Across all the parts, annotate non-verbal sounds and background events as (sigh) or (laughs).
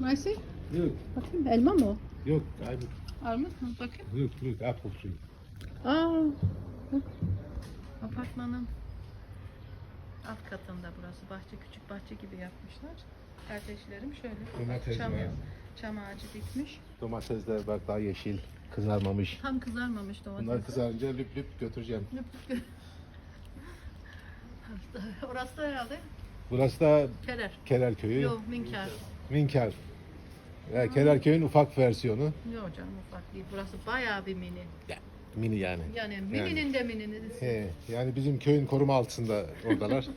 Nice. Look. Bakayım elma mı o? Look. I'm, Armut mu? Bakayım. look, look. Apple tree. Aa. bak. Apartmanın alt katında burası. Bahçe küçük bahçe gibi yapmışlar. Kardeşlerim şöyle Domates çam, var. çam ağacı dikmiş. Domatesler bak daha yeşil. Kızarmamış. Tam kızarmamış domates. Bunlar kızarınca lüp lüp götüreceğim. (laughs) Orası da herhalde Burası da Kerer. Kerer Köyü. Yok Minkar. Minkar. Yani Kerer Köyü'nün ufak versiyonu. Yok canım ufak değil. Burası bayağı bir mini. Mini yani. Yani mininin de mininin. He, yani bizim köyün koruma altında oradalar. (laughs)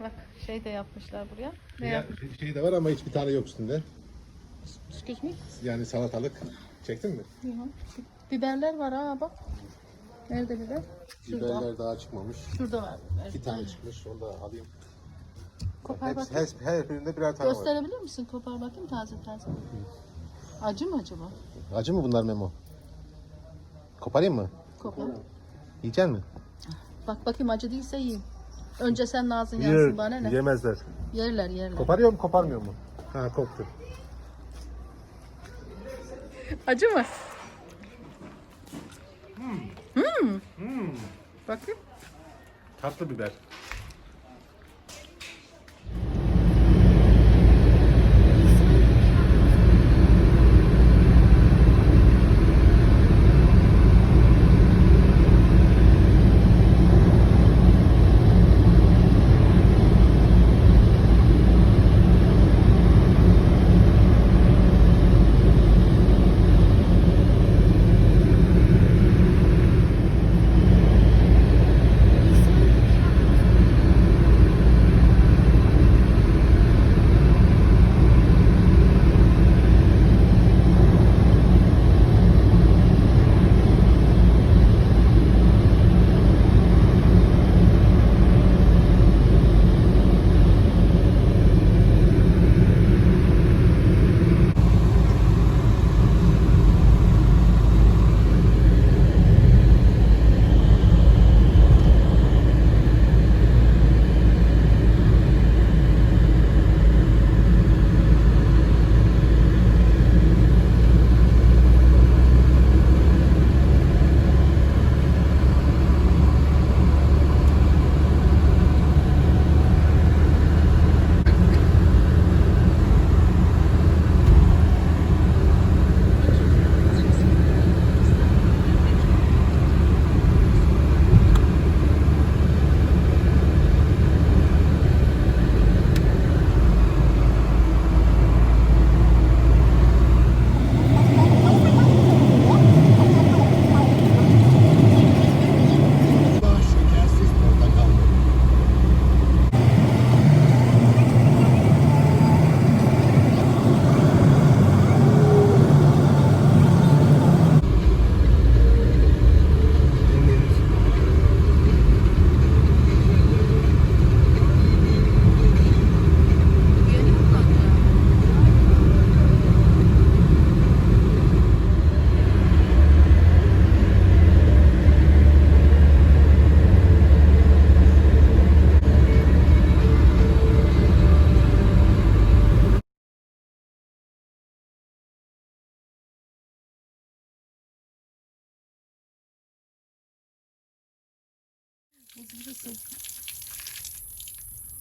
Bak şey de yapmışlar buraya. Ne ya, yapmış? şey de var ama hiçbir tane yok üstünde. Excuse me. Yani salatalık. Çektin mi? Yok. Biberler var ha bak. Nerede biber? Şurada. Biberler daha çıkmamış. Şurada var. İki tane çıkmış. Onu da alayım. Kopar Hepsi, bakayım. her, her birinde birer tane var. Gösterebilir misin? Kopar bakayım taze taze. Acı mı acaba? Acı mı bunlar Memo? Koparayım mı? Kopar. Yiyecek mi? Bak bakayım acı değilse yiyeyim. Önce sen ağzın yansın bana ne? Yemezler. Yerler yerler. Koparıyor mu koparmıyor mu? Ha koptu. Acı mı? Hmm. Bakayım. Tatlı biber.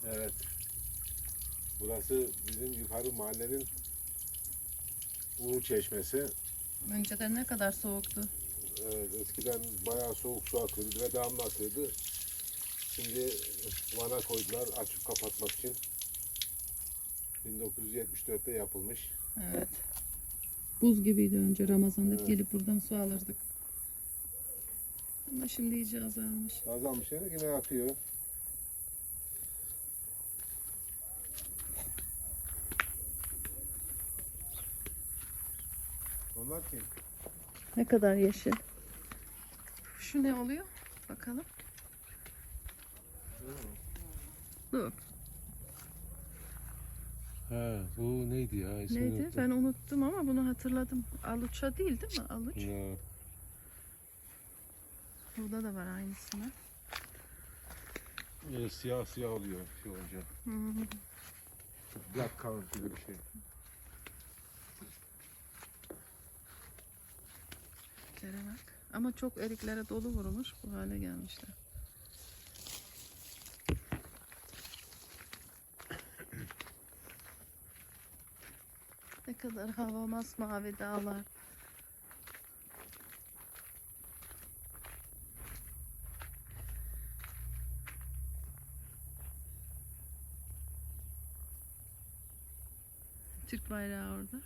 Evet. Burası bizim yukarı mahallenin Uğur Çeşmesi. Önceden ne kadar soğuktu. Evet, eskiden bayağı soğuk su akıyordu ve devamlı akıyordu. Şimdi vana koydular açıp kapatmak için. 1974'te yapılmış. Evet. Buz gibiydi önce Ramazan'da gelip buradan su alırdık. Ama şimdi iyice azalmış. Azalmış yani yine akıyor. Onlar kim? Ne kadar yeşil. Şu ne oluyor? Bakalım. Dur. Ha, bu neydi ya? İsmini Neydi? unuttum. Ben unuttum ama bunu hatırladım. Aluça değil değil mi? Aluç. Ya, Burada da var aynısını. böyle siyah siyah oluyor şey olunca. Black currant gibi bir şey. Eriklere bak. Ama çok eriklere dolu vurmuş. Bu hale gelmişler. Ne kadar hava masmavi dağlar. Bayrağı orada.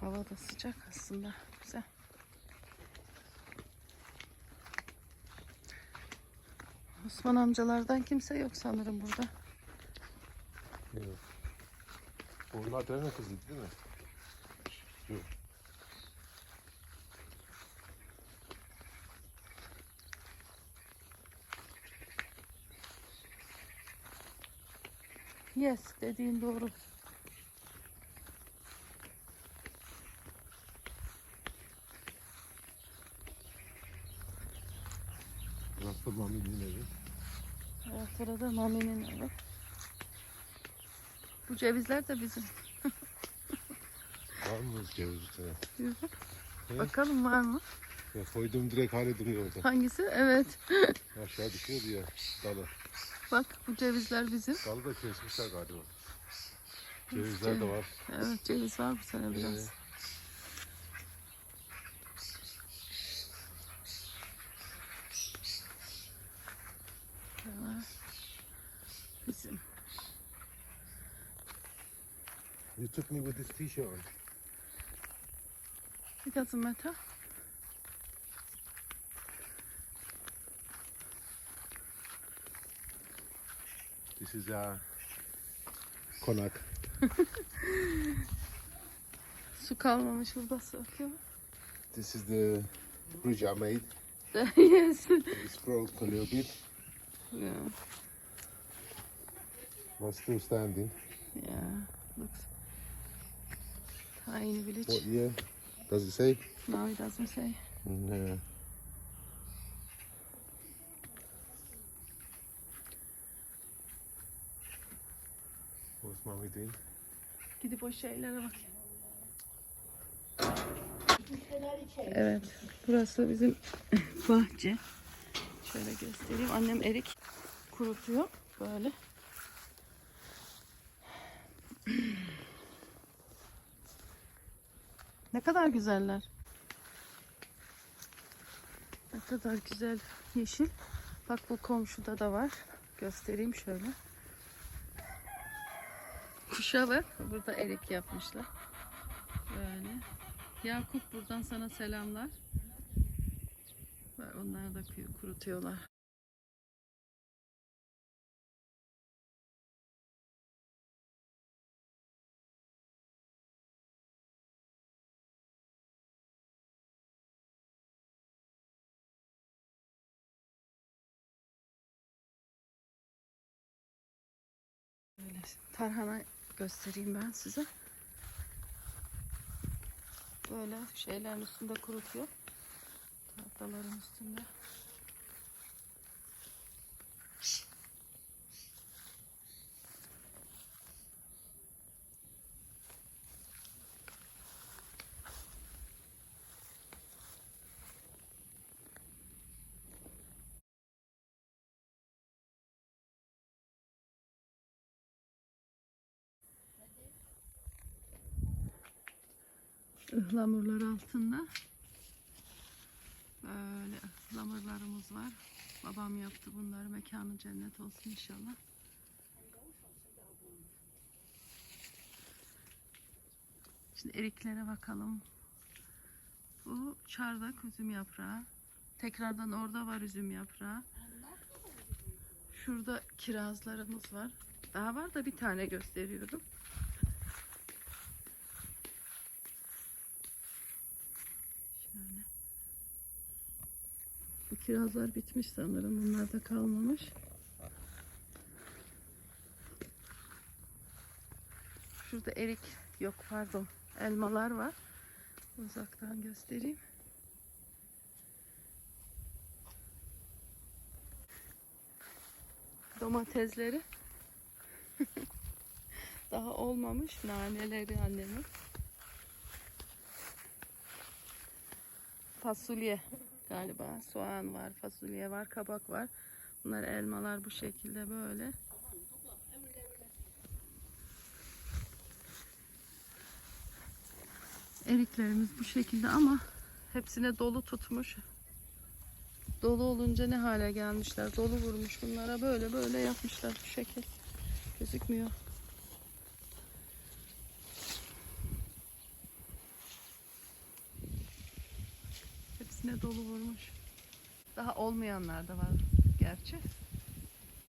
Hava da sıcak aslında. Güzel. Osman amcalardan kimse yok sanırım burada. Evet. Onlar deve kızı değil mi? Yok. Yes dediğin doğru. Burası Mami'nin evi. Evet burada Mami'nin evi. Bu cevizler de bizim. Var mı ceviz. Hı? Bakalım var mı? Ya koyduğum direkt hale duruyor orada. Hangisi? Evet. Aşağı düşüyordu ya dalı. Bak bu cevizler bizim. Dalı da kesmişler galiba. Cevizler de var. Evet ceviz var bu sene biraz. Evet. You took me with this t-shirt on. It doesn't matter. This is a konak. (laughs) Su kalmamış burada akıyor. This is the bridge I made. (laughs) yes. It's broke a little bit, yeah. but still standing. Yeah. Looks tiny village. What year does it say? No, it doesn't say. No. What's mommy doing? Gidip o şeylere bak. Evet, burası bizim (laughs) bahçe. Şöyle göstereyim. Annem erik kurutuyor böyle. Ne kadar güzeller. Ne kadar güzel yeşil. Bak bu komşuda da var. Göstereyim şöyle. Kuşa bak. Burada erik yapmışlar. Böyle. Yakup buradan sana selamlar. Onları da kurutuyorlar. Tarhana göstereyim ben size. Böyle şeylerin üstünde kurutuyor. Tahtaların üstünde. Ihlamurlar altında. Böyle ıhlamurlarımız var. Babam yaptı bunları. Mekanı cennet olsun inşallah. Şimdi eriklere bakalım. Bu çardak üzüm yaprağı. Tekrardan orada var üzüm yaprağı. Şurada kirazlarımız var. Daha var da bir tane gösteriyorum. Kirazlar bitmiş sanırım. Bunlar da kalmamış. Burada erik yok pardon. Elmalar var. Uzaktan göstereyim. Domatesleri (laughs) daha olmamış naneleri annemin. Fasulye galiba. Soğan var, fasulye var, kabak var. Bunlar elmalar bu şekilde böyle. Eriklerimiz bu şekilde ama hepsine dolu tutmuş. Dolu olunca ne hale gelmişler. Dolu vurmuş bunlara böyle böyle yapmışlar bu şekil. Gözükmüyor. Hepsine dolu vurmuş. Daha olmayanlar da var gerçi.